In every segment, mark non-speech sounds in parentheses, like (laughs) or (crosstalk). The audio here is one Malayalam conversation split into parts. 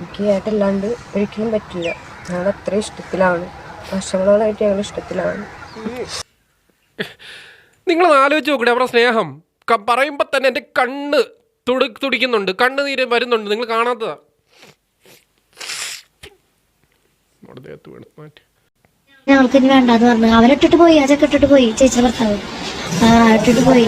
എനിക്ക് ഏട്ടല്ലാണ്ട് ഒരിക്കലും പറ്റില്ല. ഞങ്ങൾ അത്ര ഇഷ്ടത്തിലാണ്. വർഷങ്ങളോളായിട്ട് ഞങ്ങൾ ഇഷ്ടത്തിലാണ്. നിങ്ങൾ ആലോചിച്ച് നോക്കട്ടെ അവരുടെ സ്നേഹം. പറയുമ്പോ പറയുമ്പോൾ തന്നെ എന്റെ കണ്ണ് തുടി തുടിക്കുന്നുണ്ട്. കണ്ണ് നീര് വരുന്നുണ്ട്. നിങ്ങൾ കാണാത്തതാ. ഇനി വേണ്ടാന്ന് പറഞ്ഞു. അവരിട്ടിട്ട് പോയി. അതൊക്കെ ഇട്ടിട്ട് പോയി. ചേച്ചിയുടെ ഭർത്താവ്. ഇട്ടിട്ട് പോയി.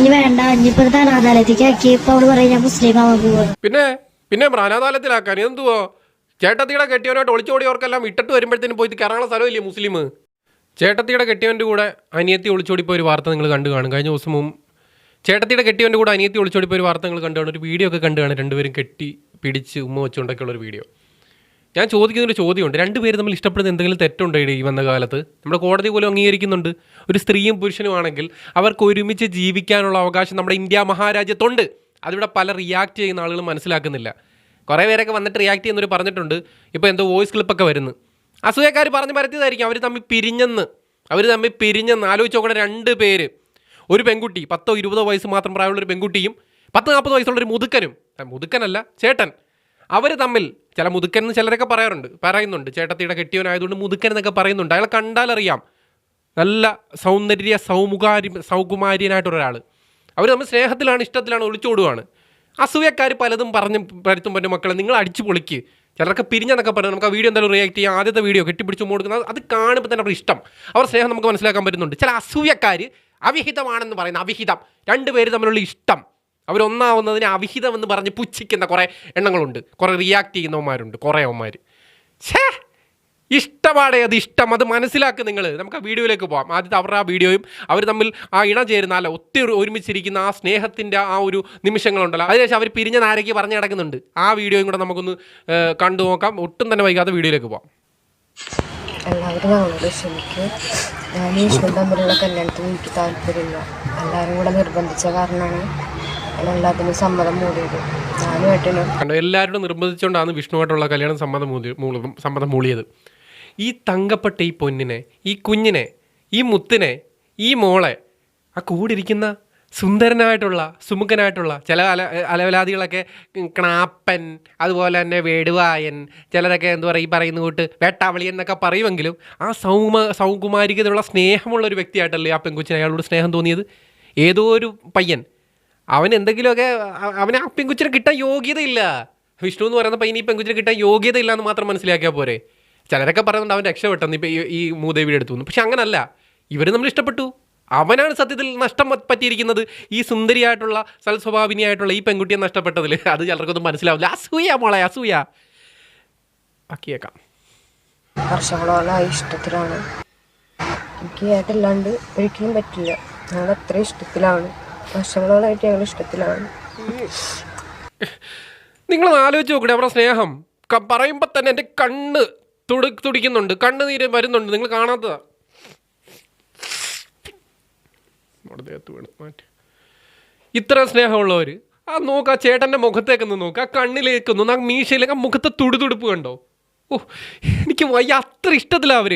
ഇനി വേണ്ട. ഇനിയിപ്പോ അനാഥാലയത്തേക്ക് ആക്കി ഇപ്പൊ അവൾ പറയും ഞാൻ മുസ്ലിം ആവാൻ പിന്നെ പിന്നെ അനാഥാലയത്തിലാക്കാൻ എന്തുവോ? ചേട്ടത്തിയുടെ കെട്ടിയവനായിട്ട് ഒളിച്ചോടിയവർക്കെല്ലാം ഇട്ടിട്ട് വരുമ്പോഴത്തേനും പോയിട്ട് കയറാനുള്ള സ്ഥലമില്ലേ മുസ്ലിം? ചേട്ടത്തിയുടെ കെട്ടിയവന്റെ കൂടെ അനിയത്തി ഒളിച്ചോടിപ്പോയി ഒരു വാർത്ത നിങ്ങൾ കണ്ടു കാണും. കഴിഞ്ഞ ദിവസം ചേട്ടത്തിയുടെ കെട്ടിയവന്റെ കൂടെ അനിയത്തി ഒളിച്ചോടിപ്പോയി ഒരു വാർത്ത നിങ്ങൾ കണ്ടു കാണും. ഒരു വീഡിയോ ഒക്കെ കണ്ടു കാണും രണ്ടുപേരും കെട്ടി പിടിച്ച് ഉമ്മ വെച്ചുകൊണ്ടൊക്കെയുള്ള ഒരു വീഡിയോ. ഞാൻ ചോദിക്കുന്നൊരു ചോദ്യമുണ്ട്. രണ്ടുപേരും നമ്മൾ ഇഷ്ടപ്പെടുന്ന എന്തെങ്കിലും തെറ്റുണ്ടോ ഈ വന്ന കാലത്ത്? നമ്മുടെ കോടതി പോലും അംഗീകരിക്കുന്നുണ്ട്. ഒരു സ്ത്രീയും പുരുഷനുമാണെങ്കിൽ അവർക്ക് ഒരുമിച്ച് ജീവിക്കാനുള്ള അവകാശം നമ്മുടെ ഇന്ത്യ മഹാരാജ്യത്തുണ്ട്. അതിവിടെ പല റിയാക്ട് ചെയ്യുന്ന ആളുകൾ മനസ്സിലാക്കുന്നില്ല. കുറേ പേരൊക്കെ വന്നിട്ട് റിയാക്ട് ചെയ്യുന്നവർ പറഞ്ഞിട്ടുണ്ട്. ഇപ്പോൾ എന്തോ വോയിസ് ക്ലിപ്പൊക്കെ വരുന്നു. അസൂയക്കാർ പറഞ്ഞ് പരത്തിയതായിരിക്കും. അവർ തമ്മിൽ പിരിഞ്ഞെന്ന്. അവർ തമ്മിൽ പിരിഞ്ഞെന്ന്. ആലോചിച്ച് നോക്കണ രണ്ട് പേര്. ഒരു പെൺകുട്ടി പത്തോ ഇരുപതോ വയസ്സ് മാത്രം പ്രായമുള്ള ഒരു പെൺകുട്ടിയും പത്ത് നാൽപ്പത് വയസ്സുള്ള ഒരു മുതുക്കനും. മുതുക്കനല്ല ചേട്ടൻ. അവർ തമ്മിൽ ചില മുതുക്കൻ എന്ന് ചിലരൊക്കെ പറയാറുണ്ട് പറയുന്നുണ്ട്. ചേട്ടത്തിയുടെ കെട്ടിയവനായതുകൊണ്ട് മുതുക്കൻ എന്നൊക്കെ പറയുന്നുണ്ട്. അയാളെ കണ്ടാലറിയാം. നല്ല സൗന്ദര്യ സൗമുഖാരി സൗകുമാര്യനായിട്ടൊരാൾ അവർ തമ്മിൽ സ്നേഹത്തിലാണ് ഇഷ്ടത്തിലാണ് ഒളിച്ചോടുവാണ്. അസൂയക്കാർ പലതും പറഞ്ഞ് പരത്തും പറ്റും മക്കളെ നിങ്ങൾ അടിച്ചു പൊളിക്ക്. ചിലർക്ക് പിരിഞ്ഞെന്നൊക്കെ പറഞ്ഞു നമുക്ക് ആ വീഡിയോ എന്തായാലും റിയാക്ട് ചെയ്യാം. ആദ്യത്തെ വീഡിയോ കെട്ടിപ്പിടിച്ച് കൊടുക്കുന്നത് അത് കാണുമ്പോൾ തന്നെ അവരുടെ ഇഷ്ടം. അവർ സ്നേഹം നമുക്ക് മനസ്സിലാക്കാൻ പറ്റുന്നുണ്ട്. ചില അസൂയക്കാർ അവിഹിതമാണെന്ന് പറയുന്ന അവിഹിതം. രണ്ടുപേര് തമ്മിലുള്ള ഇഷ്ടം. അവരൊന്നാവുന്നതിന് അവിഹിതം എന്ന് പറഞ്ഞ് പുച്ഛിക്കുന്ന കുറേ എണ്ണങ്ങളുണ്ട്. കുറേ റിയാക്ട് ചെയ്യുന്നവന്മാരുണ്ട് കുറേ അവന്മാർ ഛേ! ഇഷ്ടപാടേ അത് ഇഷ്ടം അത് മനസ്സിലാക്കുക നിങ്ങൾ നമുക്ക് ആ വീഡിയോയിലേക്ക് പോകാം ആദ്യത്തെ അവരുടെ ആ വീഡിയോയും അവർ തമ്മിൽ ആ ഇണ ചേരുന്ന അല്ല ഒത്തിരി ഒരുമിച്ചിരിക്കുന്ന ആ സ്നേഹത്തിന്റെ ആ ഒരു നിമിഷങ്ങളുണ്ടല്ലോ. അതിനുശേഷം അവർ പിരിഞ്ഞ നാരയ്ക്ക് പറഞ്ഞു കിടക്കുന്നുണ്ട് ആ വീഡിയോയും കൂടെ നമുക്കൊന്ന് കണ്ടു നോക്കാം. ഒട്ടും തന്നെ വൈകാതെ വീഡിയോയിലേക്ക് പോകാം എല്ലാവരും ഞങ്ങളോട് ക്ഷമിക്കും ഞാൻ ഈശ്വരൻ തമ്മിലുള്ള കല്യാണത്തിന് എനിക്ക് താല്പര്യമില്ല. എല്ലാവരും കൂടെ നിർബന്ധിച്ച കാരണമാണ് എല്ലാത്തിനും സമ്മതം മൂടിയത്. ഞാനും ഏട്ടനും. കണ്ടോ എല്ലാവരോടും നിർബന്ധിച്ചുകൊണ്ടാണ് വിഷ്ണുവായിട്ടുള്ള കല്യാണം സമ്മതം മൂടി സമ്മതം മൂളിയത്. ഈ തങ്കപ്പെട്ട ഈ പൊന്നിനെ ഈ കുഞ്ഞിനെ ഈ മുത്തിനെ ഈ മോളെ ആ കൂടിരിക്കുന്ന സുന്ദരനായിട്ടുള്ള സുമുഖനായിട്ടുള്ള ചില അല അലവലാദികളൊക്കെ ക്ണാപ്പൻ അതുപോലെ തന്നെ വേടുവായൻ ചിലരൊക്കെ എന്താ പറയുക ഈ പറയുന്ന കൂട്ട് വേട്ടാവളി എന്നൊക്കെ പറയുമെങ്കിലും ആ സൗമ സൗകുമാരികതയുള്ള സ്നേഹമുള്ള ഒരു വ്യക്തിയായിട്ടല്ലേ ആ പെൺകുച്ചിന് അയാളോട് സ്നേഹം തോന്നിയത്? ഏതോ ഒരു പയ്യൻ. അവൻ എന്തെങ്കിലുമൊക്കെ അവൻ ആ പെൺകുച്ചിനെ കിട്ടാൻ യോഗ്യതയില്ല. വിഷ്ണു എന്ന് പറയുന്ന പയ്യൻ ഈ പെൺകുച്ചിനെ കിട്ടാൻ യോഗ്യതയില്ല എന്ന് മാത്രം മനസ്സിലാക്കിയാൽ പോരെ. ചിലരൊക്കെ പറയുന്നുണ്ട് അവൻ രക്ഷപ്പെട്ടെന്ന്. ഇപ്പം ഈ ഈ മൂദേവിയുടെ അടുത്തു പക്ഷെ അങ്ങനല്ല. ഇവർ നമ്മൾ ഇഷ്ടപ്പെട്ടു. അവനാണ് സത്യത്തിൽ നഷ്ടം പറ്റിയിരിക്കുന്നത്. ഈ സുന്ദരിയായിട്ടുള്ള സൽസ്വഭാവിനിയായിട്ടുള്ള ഈ പെൺകുട്ടിയെ നഷ്ടപ്പെട്ടതിൽ. (laughs) അത് ചിലർക്കൊന്നും മനസ്സിലാവില്ല. അസൂയ മോളെ അസൂയ. ബാക്കിയേക്കാം ഇഷ്ടത്തിലാണ്. എനിക്ക് ഏട്ടല്ലാണ്ട് ഒരിക്കലും പറ്റില്ല. ഞങ്ങൾ അത്ര ഇഷ്ടത്തിലാണ്. വർഷങ്ങളോളായിട്ട് ഞങ്ങൾ ഇഷ്ടത്തിലാണ്. നിങ്ങൾ ആലോചിച്ച് നോക്കണേ അവരുടെ സ്നേഹം. പറയുമ്പോൾ തന്നെ എന്റെ കണ്ണ് തുടി തുടിക്കുന്നുണ്ട്. കണ്ണുനീര് വരുന്നുണ്ട്. നിങ്ങൾ കാണാത്തതാ. മാറ്റി. ഇത്ര സ്നേഹമുള്ളവർ ആ നോക്ക് ആ ചേട്ടന്റെ മുഖത്തേക്കൊന്ന് നോക്ക്. ആ കണ്ണിലേക്കൊന്ന് ആ മീശയിലേക്ക് ആ മുഖത്തെ തുടുതുടുപ്പ് കണ്ടോ? ഓ എനിക്ക് വയ്യ. അത്ര ഇഷ്ടത്തിലാണ് അവർ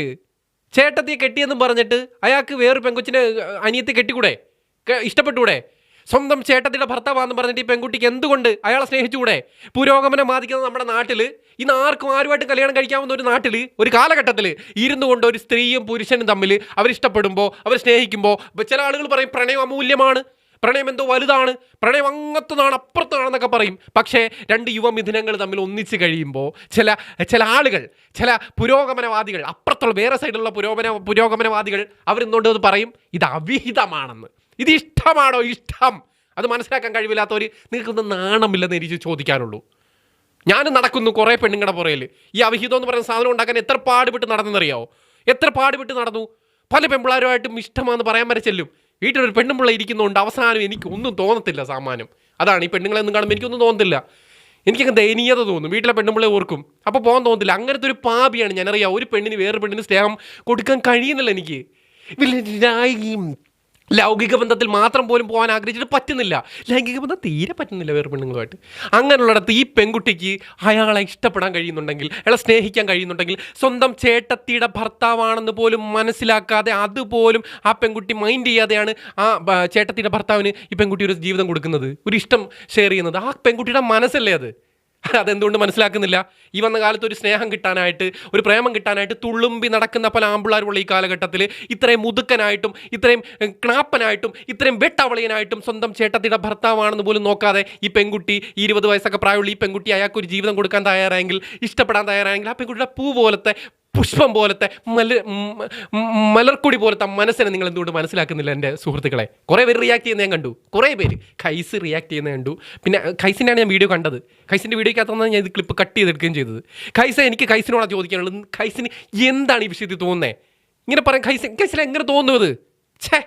ചേട്ടത്തിയെ കെട്ടിയെന്നും പറഞ്ഞിട്ട് അയാൾക്ക് വേറൊരു പെങ്കൊച്ചിനെ അനിയത്തെ കെട്ടിക്കൂടെ? ഇഷ്ടപ്പെട്ടുകൂടെ? സ്വന്തം ചേട്ടത്തിയുടെ ഭർത്താവാന്ന് പറഞ്ഞിട്ട് ഈ പെൺകുട്ടിക്ക് എന്തുകൊണ്ട് അയാളെ സ്നേഹിച്ചുകൂടെ? പുരോഗമനം ബാധിക്കുന്ന നമ്മുടെ നാട്ടിൽ ഇന്ന് ആർക്കും ആരുമായിട്ട് കല്യാണം കഴിക്കാവുന്ന ഒരു നാട്ടിൽ ഒരു കാലഘട്ടത്തിൽ ഇരുന്നു കൊണ്ട് ഒരു സ്ത്രീയും പുരുഷനും തമ്മിൽ അവരിഷ്ടപ്പെടുമ്പോൾ അവർ സ്നേഹിക്കുമ്പോൾ ചില ആളുകൾ പറയും പ്രണയം അമൂല്യമാണ്. പ്രണയം എന്തോ വലുതാണ്. പ്രണയം അങ്ങത്തതാണ് അപ്പുറത്താണെന്നൊക്കെ പറയും. പക്ഷേ രണ്ട് യുവമിഥുനങ്ങൾ തമ്മിൽ ഒന്നിച്ച് കഴിയുമ്പോൾ ചില ചില ആളുകൾ ചില പുരോഗമനവാദികൾ അപ്പുറത്തുള്ള വേറെ സൈഡിലുള്ള പുരോഗമന പുരോഗമനവാദികൾ അവരിന്നുകൊണ്ട് അത് പറയും? ഇത് അവിഹിതമാണെന്ന്. ഇത് ഇഷ്ടമാണോ ഇഷ്ടം? അത് മനസ്സിലാക്കാൻ കഴിവില്ലാത്തവർ നിങ്ങൾക്കൊന്നും നാണമില്ലെന്ന് എനിക്ക് ചോദിക്കാനുള്ളൂ. ഞാൻ നടക്കുന്നു കുറേ പെണ്ണുങ്ങളുടെ പുറയിൽ ഈ അവിഹിതം എന്ന് പറയുന്ന സാധനം ഉണ്ടാക്കാൻ എത്ര പാടുപെട്ട് നടന്നെന്നറിയാവോ? എത്ര പാടുപെട്ട് നടന്നു? പല പെമ്പിളാരുമായിട്ടും ഇഷ്ടമാണെന്ന് പറയാൻ വരെ ചെല്ലും. വീട്ടിലൊരു പെണ്ണുമ്പിള്ള ഇരിക്കുന്നതുകൊണ്ട് അവസാനം എനിക്ക് ഒന്നും തോന്നത്തില്ല സാമാനം അതാണ് ഈ പെണ്ണുങ്ങളെ ഒന്നും കാണുമ്പോൾ എനിക്കൊന്നും തോന്നത്തില്ല. എനിക്കങ്ങ് ദയനീയത തോന്നും. വീട്ടിലെ പെണ്ണുമ്പിളെ ഓർക്കും. അപ്പോൾ പോകാൻ തോന്നത്തില്ല. അങ്ങനത്തെ ഒരു പാപിയാണ് ഞാനറിയാം. ഒരു പെണ്ണിന് വേറൊരു പെണ്ണിന് സ്നേഹം കൊടുക്കാൻ കഴിയുന്നില്ല എനിക്ക്. ലൗകിക ബന്ധത്തിൽ മാത്രം പോലും പോകാൻ ആഗ്രഹിച്ചിട്ട് പറ്റുന്നില്ല. ലൈംഗിക ബന്ധം തീരെ പറ്റുന്നില്ല വേറെ പെണ്ണുങ്ങളുമായിട്ട്. അങ്ങനെയുള്ളിടത്ത് ഈ പെൺകുട്ടിക്ക് അയാളെ ഇഷ്ടപ്പെടാൻ കഴിയുന്നുണ്ടെങ്കിൽ അയാളെ സ്നേഹിക്കാൻ കഴിയുന്നുണ്ടെങ്കിൽ സ്വന്തം ചേട്ടത്തിയുടെ ഭർത്താവാണെന്ന് പോലും മനസ്സിലാക്കാതെ അതുപോലും ആ പെൺകുട്ടി മൈൻഡ് ചെയ്യാതെയാണ് ആ ചേട്ടത്തിയുടെ ഭർത്താവിന് ഈ പെൺകുട്ടി ഒരു ജീവിതം കൊടുക്കുന്നത് ഒരു ഇഷ്ടം ഷെയർ ചെയ്യുന്നത്. ആ പെൺകുട്ടിയുടെ മനസ്സല്ലേ അത്? (laughs) അതെന്തുകൊണ്ട് മനസ്സിലാക്കുന്നില്ല? ഈ വന്ന കാലത്ത് ഒരു സ്നേഹം കിട്ടാനായിട്ട് ഒരു പ്രേമം കിട്ടാനായിട്ട് തുള്ളുമ്പി നടക്കുന്ന പല ആമ്പിള്ളാരുള്ള ഈ കാലഘട്ടത്തിൽ ഇത്രയും മുതുക്കനായിട്ടും ഇത്രയും ക്ണാപ്പനായിട്ടും ഇത്രയും വെട്ടവളിയനായിട്ടും സ്വന്തം ചേട്ടത്തിയുടെ ഭർത്താവാണെന്ന് പോലും നോക്കാതെ ഈ പെൺകുട്ടി ഇരുപത് വയസ്സൊക്കെ പ്രായമുള്ള ഈ പെൺകുട്ടി അയാൾക്ക് ഒരു ജീവിതം കൊടുക്കാൻ തയ്യാറായെങ്കിൽ ഇഷ്ടപ്പെടാൻ തയ്യാറായെങ്കിൽ ആ പെൺകുട്ടിയുടെ പൂ പോലത്തെ പുഷ്പം പോലത്തെ മല മലർക്കുടി പോലത്തെ മനസ്സിനെ നിങ്ങൾ എന്തുകൊണ്ട് മനസ്സിലാക്കുന്നില്ല എന്റെ സുഹൃത്തുക്കളെ? കുറേ പേര് റിയാക്ട് ചെയ്യുന്ന ഞാൻ കണ്ടു. കുറേ പേര് കൈസ് റിയാക്ട് ചെയ്യുന്ന കണ്ടു. പിന്നെ ഖൈസിന്റെയാണ് ഞാൻ വീഡിയോ കണ്ടത്. കൈസിന്റെ വീഡിയോക്കകത്താണ് ഞാൻ ഇത് ക്ലിപ്പ് കട്ട് ചെയ്തെടുക്കുകയും ചെയ്തത്. കൈസ എനിക്ക് കൈസിനോടാണ് ചോദിക്കാനുള്ളത്. കൈസിന് എന്താണ് ഈ വിഷയത്തിൽ തോന്നുന്നത് ഇങ്ങനെ പറയാം കൈസ് കൈസിന് എങ്ങനെ തോന്നുന്നത്? ഛേ!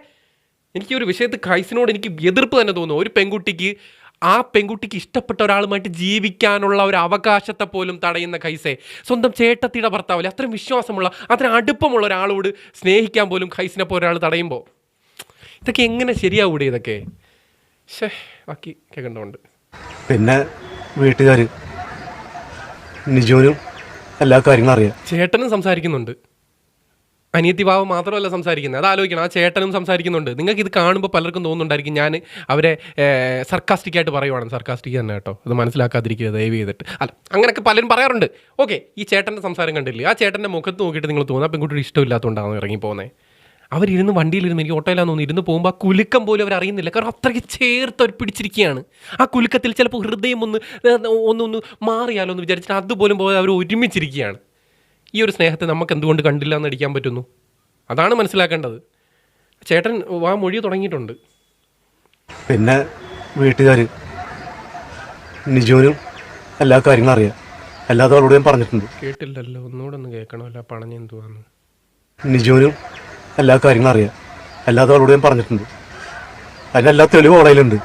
എനിക്ക് ഒരു വിഷയത്തിൽ കൈസിനോട് എനിക്ക് എതിർപ്പ് തന്നെ തോന്നുന്നു. ഒരു പെൺകുട്ടിക്ക് ആ പെൺകുട്ടിക്ക് ഇഷ്ടപ്പെട്ട ഒരാളുമായിട്ട് ജീവിക്കാനുള്ള ഒരു അവകാശത്തെ പോലും തടയുന്ന ഖൈസെ. സ്വന്തം ചേട്ടത്തിയുടെ ഭർത്താവില്ല? അത്രയും വിശ്വാസമുള്ള അത്രയും അടുപ്പമുള്ള ഒരാളോട് സ്നേഹിക്കാൻ പോലും ഖൈസിനെ പോലെ ഒരാൾ തടയുമ്പോൾ ഇതൊക്കെ എങ്ങനെ ശരിയാവൂടെ ഇതൊക്കെ? ശേ ബാക്കി കേൾക്കേണ്ടതുണ്ട്. പിന്നെ വീട്ടുകാർ നിജോനും എല്ലാ കാര്യങ്ങളും അറിയാം. ചേട്ടനും സംസാരിക്കുന്നുണ്ട്. അനിയത്തി ഭാവം മാത്രമല്ല സംസാരിക്കുന്നത്. അത് ആലോചിക്കണം. ആ ചേട്ടനും സംസാരിക്കുന്നുണ്ട്. നിങ്ങൾക്ക് ഇത് കാണുമ്പോൾ പലർക്കും തോന്നുന്നുണ്ടായിരിക്കും ഞാൻ അവരെ സർക്കാസ്റ്റിക് ആയിട്ട് പറയുവാണ്. സർക്കാസ്റ്റിക് തന്നെ കേട്ടോ. അത് മനസ്സിലാക്കാതിരിക്കുക ദയവ് ചെയ്തിട്ട്. അല്ല അങ്ങനെയൊക്കെ പലരും പറയാറുണ്ട്. ഓക്കെ ഈ ചേട്ടന്റെ സംസാരം കണ്ടില്ലേ? ആ ചേട്ടന്റെ മുഖത്ത് നോക്കിയിട്ട് നിങ്ങൾ തോന്നുക പെൺകുട്ടിയുടെ ഇഷ്ടമില്ലാത്തതുകൊണ്ടാണ് ഇറങ്ങി പോകുന്നത് അവരിരുന്ന് വണ്ടിയിലിരുന്ന് എനിക്ക് ഓട്ടോയിലാന്ന് തോന്നുന്നു. ഇരുന്ന് പോകുമ്പോൾ ആ കുലുക്കം പോലും അവർ അറിയുന്നില്ല. കാരണം അത്രയ്ക്ക് ചേർത്ത് അവർ പിടിച്ചിരിക്കുകയാണ്. ആ കുലുക്കത്തിൽ ചിലപ്പോൾ ഹൃദയം ഒന്ന് ഒന്ന് ഒന്ന് മാറിയാലോ എന്ന് വിചാരിച്ചിട്ട് അതുപോലും പോലെ അവർ ഒരുമിച്ചിരിക്കുകയാണ്. ഈ ഒരു സ്നേഹത്തെ നമുക്ക് എന്തുകൊണ്ട് കണ്ടില്ല എന്ന് അടിക്കാൻ പറ്റുന്നു? അതാണ് മനസ്സിലാക്കേണ്ടത്. ചേട്ടൻ ആ മൊഴി തുടങ്ങിയിട്ടുണ്ട്. പിന്നെ വീട്ടുകാർ നിജുവിനും എല്ലാ കാര്യങ്ങളും അറിയാം. അല്ലാതെ അവളോട് ഞാൻ പറഞ്ഞിട്ടുണ്ട്. കേട്ടില്ലല്ലോ ഒന്നുകൂടെ ഒന്ന് കേൾക്കണമല്ലോ പണഞ്ഞ എന്തുവാന്ന്. നിജോനും എല്ലാ കാര്യങ്ങളും അറിയാം. അല്ലാതെ അവളോട് ഞാൻ പറഞ്ഞിട്ടുണ്ട്. അതിനെല്ലാ തെളിവും അവളെ കയ്യിലുണ്ട്.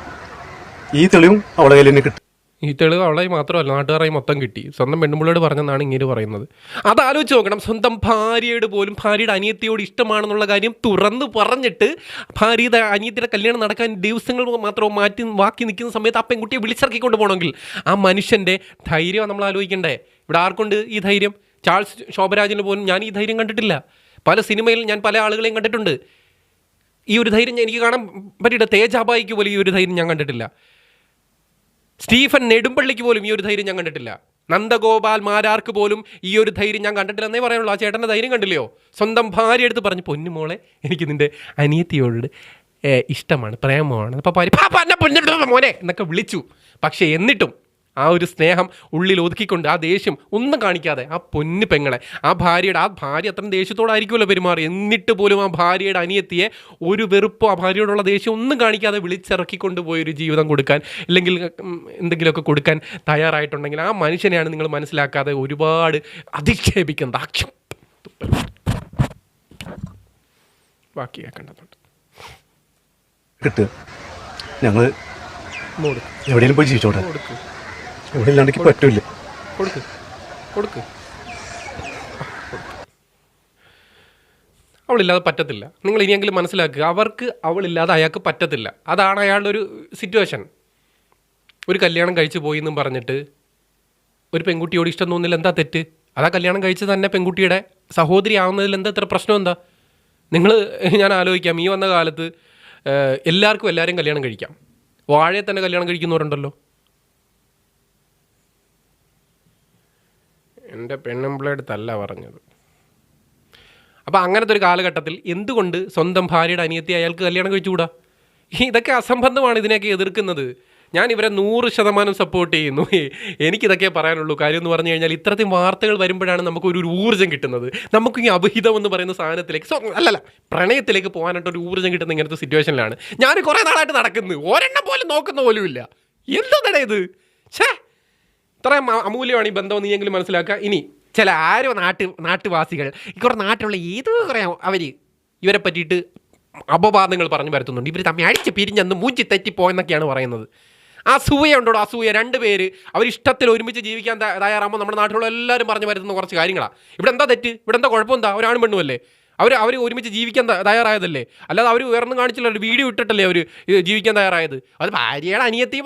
ഈ തെളിവും അവളെ കയ്യിൽ തന്നെ കിട്ടും. ഈ തെളിവ് അവളെ മാത്രമല്ല നാട്ടുകാരായി മൊത്തം കിട്ടി. സ്വന്തം പെണ്ണുമ്പിള്ളയോട് പറഞ്ഞെന്നാണ് ഇങ്ങനെ പറയുന്നത്. അത് ആലോചിച്ച് നോക്കണം സ്വന്തം ഭാര്യയോട് പോലും ഭാര്യയുടെ അനിയത്തിയോട് ഇഷ്ടമാണെന്നുള്ള കാര്യം തുറന്ന് പറഞ്ഞിട്ട് ഭാര്യയുടെ അനിയത്തിയുടെ കല്യാണം നടക്കാൻ ദിവസങ്ങൾ മാത്രം മാറ്റി ബാക്കി നിൽക്കുന്ന സമയത്ത് ആ പെൺകുട്ടിയെ വിളിച്ചിറക്കിക്കൊണ്ട് പോകണമെങ്കിൽ ആ മനുഷ്യന്റെ ധൈര്യം നമ്മൾ ആലോചിക്കണ്ടേ? ഇവിടെ ആർക്കുണ്ട് ഈ ധൈര്യം? ചാൾസ് ശോഭരാജിന് പോലും ഞാൻ ഈ ധൈര്യം കണ്ടിട്ടില്ല. പല സിനിമയിൽ ഞാൻ പല ആളുകളെയും കണ്ടിട്ടുണ്ട്. ഈ ഒരു ധൈര്യം എനിക്ക് കാണാൻ പറ്റിയിട്ട് തേജാബായിക്ക് പോലും ഈ ഒരു ധൈര്യം ഞാൻ കണ്ടിട്ടില്ല. സ്റ്റീഫൻ നെടുമ്പള്ളിക്ക് പോലും ഈ ഒരു ധൈര്യം ഞാൻ കണ്ടിട്ടില്ല. നന്ദഗോപാൽ മാരാർക്ക് പോലും ഈ ഒരു ധൈര്യം ഞാൻ കണ്ടിട്ടില്ല എന്നേ പറയുള്ളൂ ആ ചേട്ടന്റെ ധൈര്യം കണ്ടില്ലയോ? സ്വന്തം ഭാര്യ എടുത്ത് പറഞ്ഞു പൊന്നുമോളെ എനിക്ക് നിന്റെ അനിയത്തിയോട് ഇഷ്ടമാണ് പ്രേമമാണ്. അപ്പോൾ ഭാര്യ "പാപ്പ, പൊന്നു മോനെ എന്നൊക്കെ വിളിച്ചു. പക്ഷേ എന്നിട്ടും ആ ഒരു സ്നേഹം ഉള്ളിൽ ഒതുക്കിക്കൊണ്ട് ആ ദേഷ്യം ഒന്നും കാണിക്കാതെ ആ പൊന്നു പെങ്ങളെ ആ ഭാര്യയുടെ ആ ഭാര്യ അത്രയും ദേഷ്യത്തോടായിരിക്കുമല്ലോ പെരുമാറി. എന്നിട്ട് പോലും ആ ഭാര്യയുടെ അനിയത്തിയെ ഒരു വെറുപ്പോ ആ ഭാര്യയോടുള്ള ദേഷ്യം ഒന്നും കാണിക്കാതെ വിളിച്ചിറക്കിക്കൊണ്ട് പോയൊരു ജീവിതം കൊടുക്കാൻ ഇല്ലെങ്കിൽ എന്തെങ്കിലുമൊക്കെ കൊടുക്കാൻ തയ്യാറായിട്ടുണ്ടെങ്കിൽ ആ മനുഷ്യനെയാണ് നിങ്ങൾ മനസ്സിലാക്കാതെ ഒരുപാട് അധിക്ഷേപിക്കുന്നത് ആക്ഷേപം ബാക്കി കേൾക്കേണ്ടതുണ്ട്. കിട്ടുക ഞങ്ങൾ എവിടെയെങ്കിലും പോയി ജീവിച്ചോട്ടെ. ഇല്ലാണ്ടെങ്കിൽ പറ്റൂല. അവളില്ലാതെ പറ്റത്തില്ല. നിങ്ങൾ ഇനിയെങ്കിലും മനസ്സിലാക്കുക അവർക്ക് അവളില്ലാതെ അയാൾക്ക് പറ്റത്തില്ല. അതാണ് അയാളുടെ ഒരു സിറ്റുവേഷൻ ഒരു കല്യാണം കഴിച്ചു പോയി എന്നും പറഞ്ഞിട്ട് ഒരു പെൺകുട്ടിയോട് ഇഷ്ടം തോന്നില്ല എന്താ തെറ്റ്? അതാ കല്യാണം കഴിച്ച് തന്നെ പെൺകുട്ടിയുടെ സഹോദരി ആവുന്നതിൽ എന്താ ഇത്ര പ്രശ്നം എന്താ? നിങ്ങൾ ഞാൻ ആലോചിക്കാം ഈ വന്ന കാലത്ത് എല്ലാവർക്കും എല്ലാവരും കല്യാണം കഴിക്കാം. വാഴയെ തന്നെ കല്യാണം കഴിക്കുന്നവരുണ്ടല്ലോ. എന്റെ പെണ്ണുമ്പിളടുത്തല്ല പറഞ്ഞത്. അപ്പോൾ അങ്ങനത്തെ ഒരു കാലഘട്ടത്തിൽ എന്തുകൊണ്ട് സ്വന്തം ഭാര്യയുടെ അനിയത്തി അയാൾക്ക് കല്യാണം കഴിച്ചുകൂടാ? ഇതൊക്കെ അസംബന്ധമാണ് ഇതിനെയൊക്കെ എതിർക്കുന്നത്. ഞാൻ ഇവരെ നൂറ് ശതമാനം സപ്പോർട്ട് ചെയ്യുന്നു. എനിക്കിതൊക്കെ പറയാനുള്ളൂ. കാര്യം എന്ന് പറഞ്ഞു കഴിഞ്ഞാൽ ഇത്തരത്തിൽ വാർത്തകൾ വരുമ്പോഴാണ് നമുക്ക് ഒരു ഊർജം കിട്ടുന്നത്. നമുക്ക് ഈ അഭിഹിതം എന്ന് പറയുന്ന സാധനത്തിലേക്ക് സോ അല്ലല്ല പ്രണയത്തിലേക്ക് പോകാനായിട്ട് ഒരു ഊർജം കിട്ടുന്ന ഇങ്ങനത്തെ സിറ്റുവേഷനിലാണ് ഞാൻ കുറേ നാളായിട്ട് നടക്കുന്നത് ഒരെണ്ണം പോലും നോക്കുന്ന പോലും പോലുമില്ല. എന്താണ് ഇത്? ഛേ! ഇത്രയും അമൂല്യമാണ് ഈ ബന്ധം നീയെങ്കിലും മനസ്സിലാക്കുക. ഇനി ചില ആരോ നാട്ട് നാട്ടുവാസികൾ കുറേ നാട്ടിലുള്ള ഏതോ കുറേ അവർ ഇവരെ പറ്റിയിട്ട് അപവാദങ്ങൾ പറഞ്ഞു വരുത്തുന്നുണ്ട് ഇവർ തമ്മിൽ അടിച്ച് പിരിഞ്ഞെന്ന് മൂഞ്ചി തെറ്റിപ്പോയെന്നൊക്കെയാണ് പറയുന്നത്. അസൂയ ഉണ്ടോ അസൂയ രണ്ട് പേര്. അവരിഷ്ടത്തിൽ ഒരുമിച്ച് ജീവിക്കാൻ തയ്യാറാകുമ്പോൾ നമ്മുടെ നാട്ടിലുള്ള എല്ലാവരും പറഞ്ഞു വരുത്തുന്ന കുറച്ച് കാര്യങ്ങളാണ് ഇവിടെ എന്താ തെറ്റ്? ഇവിടെ എന്താ കുഴപ്പം എന്താ? ഒരാണും പെണ്ണുമല്ലേ അവർ അവർ ഒരുമിച്ച് ജീവിക്കാൻ തയ്യാറായതല്ലേ? അല്ലാതെ അവർ ഉയർന്നു കാണിച്ചില്ല ഒരു വീഡിയോ ഇട്ടിട്ടല്ലേ അവർ ജീവിക്കാൻ തയ്യാറായത്? അത് ഭാര്യയുടെ അനിയത്തി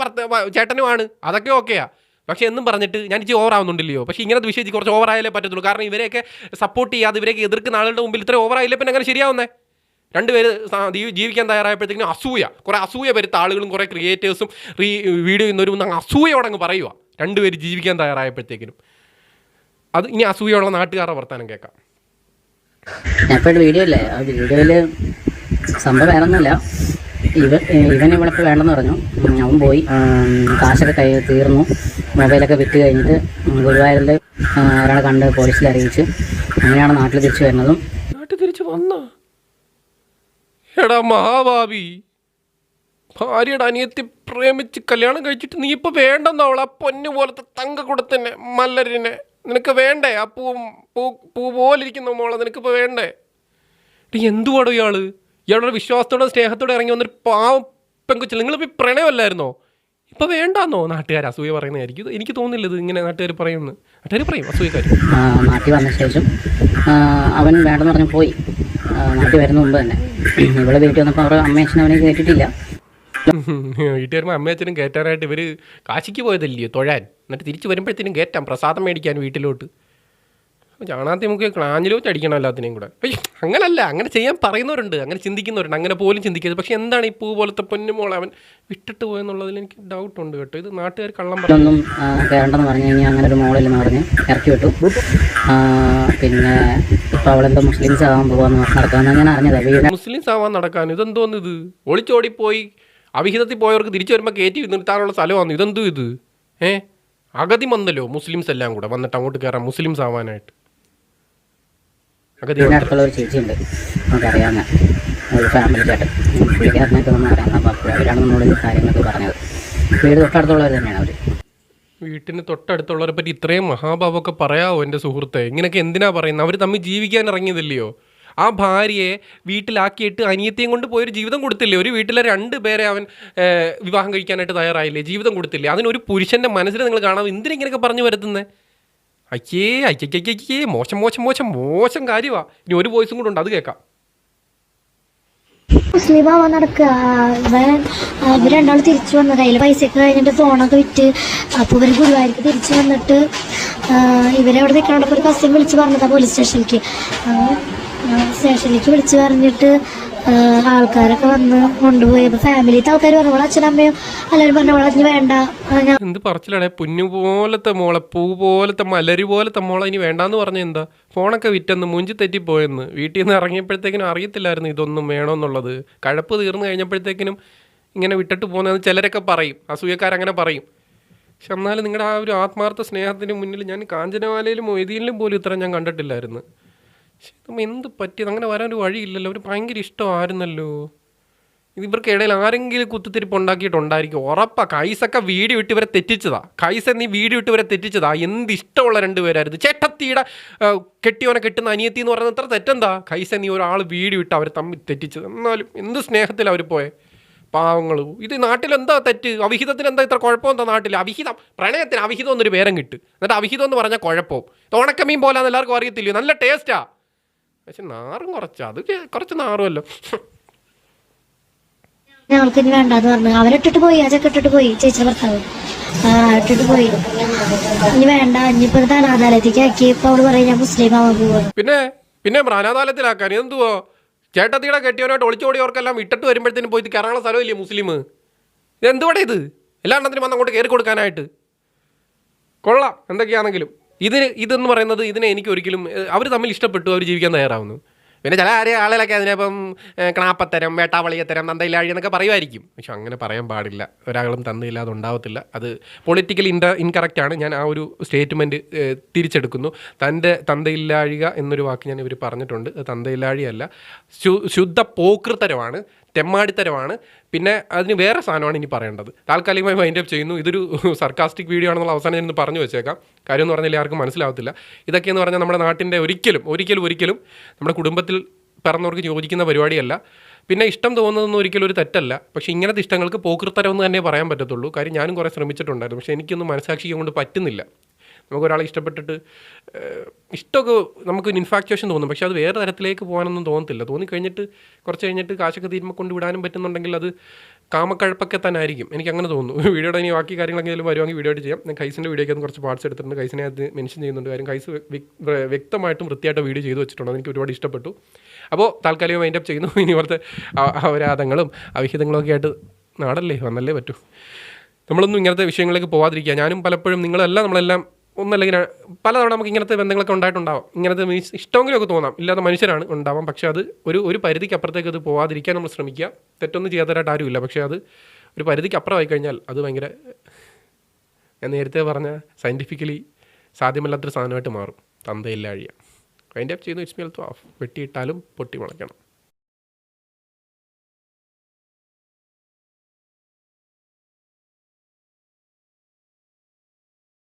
ചേട്ടനുമാണ്. അതൊക്കെ ഓക്കെയാ. പക്ഷേ എന്നും പറഞ്ഞിട്ട് ഞാൻ ഇച്ചിരി ഓവർ ആവുന്നുണ്ടല്ലോ പക്ഷേ ഇങ്ങനത്തെ വിഷയത്തിൽ കുറച്ച് ഓവർ ആയാലേ പറ്റത്തുള്ളൂ. കാരണം ഇവരെയൊക്കെ സപ്പോർട്ട് ചെയ്യാതെ ഇവരെയൊക്കെ എതിർക്കുന്ന ആളുടെ മുമ്പിൽ ഇത്ര ഓവർ ആയില്ലേ പിന്നെ അങ്ങനെ ശരിയാവുന്നേ? രണ്ടുപേര് ജീവിക്കാൻ തയ്യാറായപ്പോഴത്തേക്കും അസൂയ. കുറേ അസൂയ വരുത്ത ആളുകളും കുറേ ക്രിയേറ്റേഴ്സും റീ വീഡിയോ ചെയ്യുന്നവരും അങ്ങ് അസൂയോടെ അങ്ങ് പറയുക രണ്ടുപേര് ജീവിക്കാൻ തയ്യാറായപ്പോഴത്തേക്കിനും. അത് ഇനി അസൂയുള്ള നാട്ടുകാരുടെ വർത്തമാനം കേൾക്കാം. ഞാൻ ഇപ്പോൾ വീഡിയോ ഇല്ലേ? ആ സംഭവം വേറൊന്നുമില്ല. ഇവ ഇവൻ ഇവിടെ വേണ്ടെന്ന് പറഞ്ഞു. അവൻ പോയി. കാശൊക്കെ കൈ തീർന്നു. മൊബൈലൊക്കെ വിറ്റ് കഴിഞ്ഞിട്ട് ഗുരുവായൂരിൽ ഒരാളെ കണ്ട് പോലീസിൽ അറിയിച്ചു അങ്ങനെയാണ് നാട്ടിൽ തിരിച്ചു വരുന്നതും. നാട്ടിൽ തിരിച്ചു വന്നോ? എടാ മഹാഭാവി ഭാര്യയുടെ അനിയത്തി പ്രേമിച്ച് കല്യാണം കഴിച്ചിട്ട് നീ ഇപ്പൊ വേണ്ടെന്നോ അവളെ പൊന്നു പോലത്തെ തങ്ക കൊടുത്തന്നെ മല്ലരിനെ? നിനക്ക് വേണ്ടേ? ആ പൂ പൂ പൂ പോലിരിക്കുന്ന മോളെ നിനക്കിപ്പോൾ വേണ്ടേ? എന്തുവാടോ ഇയാൾ ഇയാളുടെ വിശ്വാസത്തോടെ സ്നേഹത്തോടെ ഇറങ്ങി വന്നൊരു പാവം പെങ്കൊച്ചിൽ നിങ്ങളിപ്പോൾ പ്രണയമല്ലായിരുന്നോ? ഇപ്പൊ വേണ്ടാന്നോ നാട്ടുകാർ അസൂയ പറയുന്നതായിരിക്കും ഇത് എനിക്ക് തോന്നുന്നില്ല ഇത് ഇങ്ങനെ നാട്ടുകാർ പറയുമെന്ന്. നാട്ടുകാർ പറയും അസൂയക്കാർ നാട്ടിൽ വന്ന ശേഷം അവൻ വേണ്ടെന്ന് പറഞ്ഞ് പോയി. നാട്ടിൽ വരുന്ന മുമ്പ് തന്നെ. ഇവിടെ വീട്ടിൽ വന്നപ്പോൾ അവരുടെ അമ്മയച്ഛനും അവനെ കേട്ടിട്ടില്ല (laughs) വീട്ടിൽ വരുമ്പോൾ അമ്മയച്ഛനും കയറ്റാനായിട്ട് ഇവർ കാശിക്ക് പോയതല്ലയോ തൊഴാൻ? എന്നിട്ട് തിരിച്ചു വരുമ്പോഴത്തേനും കയറ്റാം പ്രസാദം മേടിക്കാൻ വീട്ടിലോട്ട്. ചാണാത്തി നമുക്ക് ക്ലാഞ്ഞിലോ ചടിക്കണം എല്ലാത്തിനെയും കൂടെ? അങ്ങനല്ല അങ്ങനെ ചെയ്യാൻ പറയുന്നവരുണ്ട് അങ്ങനെ ചിന്തിക്കുന്നവരുണ്ട് അങ്ങനെ പോലും ചിന്തിക്കരുത്. പക്ഷേ എന്താണ് ഈ പൂ പോലത്തെ പൊന്നുമോളെ അവൻ വിട്ടിട്ട് പോയെന്നുള്ളതിൽ എനിക്ക് ഡൗട്ട് ഉണ്ട് കേട്ടോ. ഇത് നാട്ടുകാർ കള്ളം ഒന്നും വേണ്ടെന്ന് പറഞ്ഞു കഴിഞ്ഞാൽ അങ്ങനെ ഒരു മോളില്ലെന്ന് പറഞ്ഞ് ഇറക്കി വിട്ടു. പിന്നെ ഇപ്പോൾ അവളെന്തോ മുസ്ലിംസ് ആവാൻ പോകാന്ന് നടക്കാമെന്നാണ് ഞാൻ അറിഞ്ഞത്. മുസ്ലിംസ് ആവാൻ നടക്കാൻ ഇതെന്തോന്ന് ഇത്? ഒളിച്ചോടിപ്പോയി അവിഹിതത്തിൽ പോയവർക്ക് തിരിച്ചു വരുമ്പോൾ കയറ്റി നിർത്താനുള്ള സ്ഥലമാണ് ഇതെന്തോ ഇത്? ഏഹ് അഗതി വന്നല്ലോ മുസ്ലിംസ് എല്ലാം കൂടെ വന്നിട്ട് അങ്ങോട്ട് കയറാം മുസ്ലിംസ് ആവാനായിട്ട്? വന്നു. അടുത്തുള്ള ഒരു ചേച്ചിയുണ്ട്. നമുക്കറിയാവുന്ന ഒരു ഫാമിലി ചേട്ടൻ പുള്ളിക്കാരനൊക്കെ ഒന്ന് അറിയാം അപ്പോൾ അവരാണ് നമ്മളോട് കാര്യങ്ങളൊക്കെ പറഞ്ഞത്. വീട് തൊട്ടടുത്തുള്ളവർ തന്നെയാണ് അവർ വീട്ടിന് തൊട്ടടുത്തുള്ളവരെ പറ്റി ഇത്രയും മഹാഭാവമൊക്കെ പറയാവോ എന്റെ സുഹൃത്തെ? ഇങ്ങനെയൊക്കെ എന്തിനാ പറയുന്നത് അവർ തമ്മിൽ ജീവിക്കാൻ ഇറങ്ങിയതല്ലയോ? ആ ഭാര്യയെ വീട്ടിലാക്കിയിട്ട് അനിയത്തെയും കൊണ്ട് പോയൊരു ജീവിതം കൊടുത്തില്ലേ? ഒരു വീട്ടിലെ രണ്ട് പേരെ അവൻ വിവാഹം കഴിക്കാനായിട്ട് തയ്യാറായില്ലേ? ജീവിതം കൊടുത്തില്ലേ? അതിനൊരു പുരുഷന്റെ മനസ്സിൽ നിങ്ങൾ കാണാം എന്തിനെ ഇങ്ങനെയൊക്കെ പറഞ്ഞു വരുത്തുന്നത് അയ്യേ അയ്യയ്യയ്യേ മോശം മോശം മോശം മോശം കാര്യമാ ഇനി ഒരു വോയിസും കൂടെ ഉണ്ട് അത് കേൾക്കാം. മുസ്ലിം ആവാൻ നടക്കുക. ഇവൻ ഇവർ രണ്ടാൾ തിരിച്ചു വന്ന. അതിൽ പൈസയൊക്കെ കഴിഞ്ഞിട്ട് ഫോണൊക്കെ വിറ്റ് അപ്പോൾ ഇവർ ഗുരുവായൂർക്ക് തിരിച്ചു വന്നിട്ട് ഇവരവിടെ നിൽക്കണോടൊപ്പം ഒരു കസ്റ്റം വിളിച്ച് പറഞ്ഞതാ പോലീസ് സ്റ്റേഷനിലേക്ക് സ്റ്റേഷനിലേക്ക് വിളിച്ച് പറഞ്ഞിട്ട് ആൾക്കാരൊക്കെ വന്ന് കൊണ്ടുപോയി. അപ്പോൾ ഫാമിലിത്തെ ആൾക്കാർ പറഞ്ഞു അവളെ അച്ഛനമ്മയും എല്ലാവരും പറഞ്ഞു അച്ഛന് വേണ്ട. എന്ത് പറച്ചിലാണേ? പുന്നു പോലത്തെ മോളെ പൂ പോലത്തെ മലരി പോലത്തെ മോളെ ഇനി വേണ്ടാന്ന് പറഞ്ഞ എന്താ? ഫോണൊക്കെ വിറ്റെന്ന് മുഞ്ചി തെറ്റിപ്പോയെന്ന്. വീട്ടിൽ നിന്ന് ഇറങ്ങിയപ്പോഴത്തേക്കിനും അറിയത്തില്ലായിരുന്നു ഇതൊന്നും വേണമെന്നുള്ളത് കഴപ്പ് തീർന്നു കഴിഞ്ഞപ്പോഴത്തേക്കിനും ഇങ്ങനെ വിട്ടിട്ട് പോകുന്നതെന്ന് ചിലരൊക്കെ പറയും. അസൂയക്കാരങ്ങനെ പറയും. പക്ഷെ എന്നാലും നിങ്ങളുടെ ആ ഒരു ആത്മാർത്ഥ സ്നേഹത്തിന് മുന്നിൽ ഞാൻ കാഞ്ചനമാലയിലും മൊയ്തീനിലും പോലും ഇത്ര ഞാൻ കണ്ടിട്ടില്ലായിരുന്നു. ഇതും എന്ത് പറ്റിയത്? അങ്ങനെ വരാൻ ഒരു വഴിയില്ലല്ലോ. അവർ ഭയങ്കര ഇഷ്ടമായിരുന്നല്ലോ. ഇവർക്ക് ഇടയിൽ ആരെങ്കിലും കുത്തിത്തിരിപ്പ് ഉണ്ടാക്കിയിട്ടുണ്ടായിരിക്കും. ഉറപ്പാ കൈസൊക്കെ വീഡിയോ വിട്ട് ഇവരെ തെറ്റിച്ചതാ. കൈസ നീ വീഡിയോ വിട്ട് ഇവരെ തെറ്റിച്ചതാ. എന്ത് ഇഷ്ടമുള്ള രണ്ടുപേരായിരുന്നു ചേട്ടത്തിയുടെ കെട്ടിയോനെ കെട്ടുന്ന അനിയത്തി എന്ന് പറയുന്നത് അത്ര തെറ്റെന്താ? കൈസ നീ ഒരാൾ വീഡിയോ വിട്ട് അവർ തമ്മിൽ തെറ്റിച്ചത്. എന്നാലും എന്ത് സ്നേഹത്തിൽ അവർ പോയെ? പാവങ്ങൾ ഇത് നാട്ടിലെന്താ തെറ്റ്? അവിഹിതത്തിന് എന്താ ഇത്ര കുഴപ്പമെന്താ നാട്ടിൽ അവിഹിതം പ്രണയത്തിന് അവിഹിതം എന്നൊരു പേരം കിട്ടും എന്നിട്ട് അവിഹിതം എന്ന് പറഞ്ഞാൽ കുഴപ്പവും. ഉണക്കമീൻ പോലാന്ന് എല്ലാവർക്കും അറിയത്തില്ലയോ? നല്ല ടേസ്റ്റാ പക്ഷെ നാറും കുറച്ച്. അത് കുറച്ച് നാറുമല്ലോ. ഞങ്ങൾക്ക് വേണ്ട എന്ന് പറഞ്ഞു. അവരിട്ടിട്ട് പോയി ഇട്ടിട്ട് ചേച്ചിയുടെ ഭർത്താവ്. ആ ഇട്ടിട്ട് പോയി. ഇനി വേണ്ട. ഇനിയിപ്പോ ഇത് അനാഥാലയത്തേക്ക് ആക്കി ഇപ്പൊ അവൾ പറയും ഞാൻ മുസ്ലിം ആവാൻ പിന്നെ പിന്നെ അനാഥാലയത്തിലാക്കാൻ എന്തുവോ? ചേട്ടത്തിയുടെ കെട്ടിയവനായിട്ട് ഒളിച്ചോടിയവർക്കെല്ലാം ഇട്ടിട്ട് വരുമ്പോഴത്തേനും പോയി കയറാനുള്ള സ്ഥലമില്ലേ മുസ്ലിം? ഇത് എന്തുവാടെ ഇത്? എല്ലാ എണ്ണത്തിനും വന്ന് അങ്ങോട്ട് കയറി കൊടുക്കാനായിട്ട്. കൊള്ളാം. എന്തൊക്കെയാണെങ്കിലും. ഇതിന് ഇതെന്ന് പറയുന്നത് ഇതിനെ എനിക്ക് ഒരിക്കലും അവർ തമ്മിൽ ഇഷ്ടപ്പെട്ടു അവർ ജീവിക്കാൻ തയ്യാറാവുന്നു. പിന്നെ ചില ആരെ ആളുകളൊക്കെ അതിനിപ്പം കണാപ്പത്തരം വേട്ടാവളിയത്തരം തന്തയില്ലാഴി എന്നൊക്കെ പറയുമായിരിക്കും. പക്ഷെ അങ്ങനെ പറയാൻ പാടില്ല. ഒരാളും തന്തയില്ലാതെ ഉണ്ടാവത്തില്ല അത് പൊളിറ്റിക്കൽ ഇൻഡ ഇൻകറക്റ്റാണ് ഞാൻ ആ ഒരു സ്റ്റേറ്റ്മെന്റ് തിരിച്ചെടുക്കുന്നു. തന്റെ തന്തയില്ലാഴിക എന്നൊരു വാക്ക് ഞാൻ ഇവർ പറഞ്ഞിട്ടുണ്ട്. തന്തയില്ലാഴിയല്ല ശുദ്ധ പോക്കൃത്തരമാണ് തെമ്മാടിത്തരമാണ്. പിന്നെ അതിന് വേറെ സാധനമാണ് ഇനി പറയേണ്ടത്. താൽക്കാലികമായി വൈൻഡ് അപ്പ് ചെയ്യുന്നു. ഇതൊരു സർക്കാസ്റ്റിക് വീഡിയോ ആണെന്നുള്ള അവസാനം ഞാൻ പറഞ്ഞു വെച്ചേക്കാം. കാര്യം എന്ന് പറഞ്ഞാൽ ആർക്കും മനസ്സിലാവത്തില്ല. ഇതൊക്കെയെന്ന് പറഞ്ഞാൽ നമ്മുടെ നാട്ടിന്റെ ഒരിക്കലും ഒരിക്കലും ഒരിക്കലും നമ്മുടെ കുടുംബത്തിൽ പിറന്നവർക്ക് യോജിക്കുന്ന പരിപാടിയല്ല. പിന്നെ ഇഷ്ടം തോന്നുന്നതൊന്നും ഒരിക്കലും ഒരു തെറ്റല്ല. പക്ഷേ ഇങ്ങനത്തെ ഇഷ്ടങ്ങൾക്ക് പോക്കൃത്തരം എന്ന് തന്നെ പറയാൻ പറ്റത്തുള്ളൂ. കാര്യം ഞാനും കുറേ ശ്രമിച്ചിട്ടുണ്ടായിരുന്നു. പക്ഷേ എനിക്കൊന്നും മനസ്സാക്ഷിക്കൊണ്ട് പറ്റുന്നില്ല. നമുക്ക് ഇഷ്ടപ്പെട്ടിട്ട് ഇഷ്ടമൊക്കെ നമുക്ക് ഇൻഫാക്ച്വേഷൻ തോന്നും. പക്ഷേ അത് വേറെ തരത്തിലേക്ക് പോകാനൊന്നും തോന്നത്തില്ല. തോന്നിക്കഴിഞ്ഞിട്ട് കുറച്ച് കഴിഞ്ഞിട്ട് കാശൊക്കെ തീരുമ്പോൾ കൊണ്ട് വിടാനും പറ്റുന്നുണ്ടെങ്കിൽ അത് കാമക്കഴപ്പൊക്കെ തന്നെ ആയിരിക്കും. എനിക്ക് അങ്ങനെ തോന്നുന്നു. (laughs) വീഡിയോയുടെ ഇനി ബാക്കി കാര്യങ്ങളെങ്കിലും വരുവാണെങ്കിൽ വീഡിയോ ചെയ്യാം. ഞാൻ കൈസിന്റെ വീഡിയോയ്ക്ക് കുറച്ച് പാർട്സ് എടുത്തിട്ടുണ്ട്. കൈസിനെ അത് മെൻഷൻ ചെയ്യുന്നുണ്ട്. കാര്യം കൈസ് വ്യ- വ്യ- വ്യക്തമായിട്ടും വൃത്തിയായിട്ട് വീഡിയോ ചെയ്തു വെച്ചിട്ടുണ്ട്. എനിക്ക് ഒരുപാട് ഇഷ്ടപ്പെട്ടു. അപ്പോൾ താൽക്കാലികം മൈൻഡപ്പ് ചെയ്യുന്നു. (laughs) ഇനി ഇവിടുത്തെ അവരാധങ്ങളും അവിഹിതങ്ങളൊക്കെ ആയിട്ട് നാടല്ലേ? വന്നല്ലേ പറ്റൂ. നമ്മളൊന്നും ഇങ്ങനത്തെ വിഷയങ്ങളിലേക്ക് പോവാതിരിക്കുക. ഞാനും പലപ്പോഴും നിങ്ങളെല്ലാം നമ്മളെല്ലാം ഒന്നല്ലെങ്കിൽ പലതവണ നമുക്ക് ഇങ്ങനത്തെ ബന്ധങ്ങളൊക്കെ ഉണ്ടായിട്ടുണ്ടാവും. ഇങ്ങനത്തെ മീൻസ് ഇഷ്ടമെങ്കിലും ഒക്കെ തോന്നാം. ഇല്ലാത്ത മനുഷ്യരാണ് ഉണ്ടാവാം. പക്ഷേ അത് ഒരു ഒരു പരിധിക്ക് അപ്പുറത്തേക്ക് അത് പോവാതിരിക്കാൻ നമ്മൾ ശ്രമിക്കുക. തെറ്റൊന്നും ചെയ്യാത്തതായിട്ട് ആരുമില്ല. പക്ഷേ അത് ഒരു പരിധിക്ക് അപ്പുറമായി കഴിഞ്ഞാൽ അത് ഭയങ്കര ഞാൻ നേരത്തെ പറഞ്ഞ സയന്റിഫിക്കലി സാധ്യമല്ലാത്തൊരു സാധനമായിട്ട് മാറും. തന്തയില്ല അഴിയ അതിന്റെ ചെയ്യുന്ന ഇറ്റ്സ് മീൽ ഓഫ് വെട്ടിയിട്ടാലും പൊട്ടി മുളയ്ക്കണം.